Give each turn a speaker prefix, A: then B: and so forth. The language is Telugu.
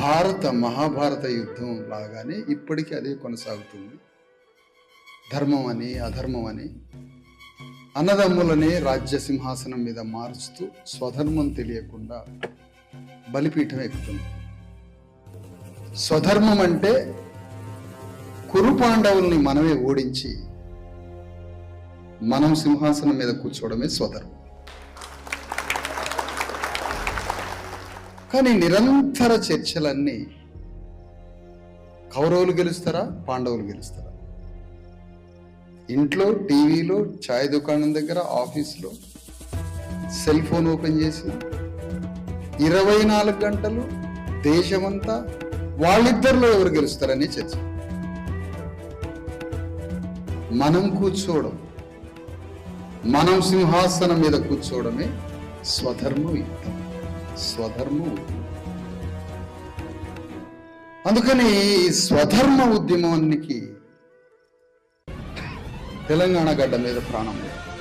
A: భారత మహాభారత యుద్ధం లాగానే ఇప్పటికీ అదే కొనసాగుతుంది. ధర్మం అని అధర్మం అని అన్నదమ్ములనే రాజ్య సింహాసనం మీద మార్చుతూ స్వధర్మం తెలియకుండా బలిపీఠం ఎక్కుతుంది. స్వధర్మం అంటే కురు పాండవుల్ని మనమే ఓడించి మనం సింహాసనం మీద కూర్చోవడమే స్వధర్మం. కానీ నిరంతర చర్చలన్నీ కౌరవులు గెలుస్తారా? పాండవులు గెలుస్తారా? ఇంట్లో టీవీలో ఛాయ్ దుకాణం దగ్గర ఆఫీస్లో సెల్ ఫోన్ ఓపెన్ చేసి ఇరవై నాలుగు గంటలు దేశమంతా వాళ్ళిద్దరిలో ఎవరు గెలుస్తారనే చర్చ. మనం కూర్చోవడం మనం సింహాసనం మీద కూర్చోవడమే స్వధర్మ యుద్ధం స్వధర్మ. అందుకని ఈ స్వధర్మ ఉద్యమానికి తెలంగాణ గడ్డ మీద ప్రాణం లేదు.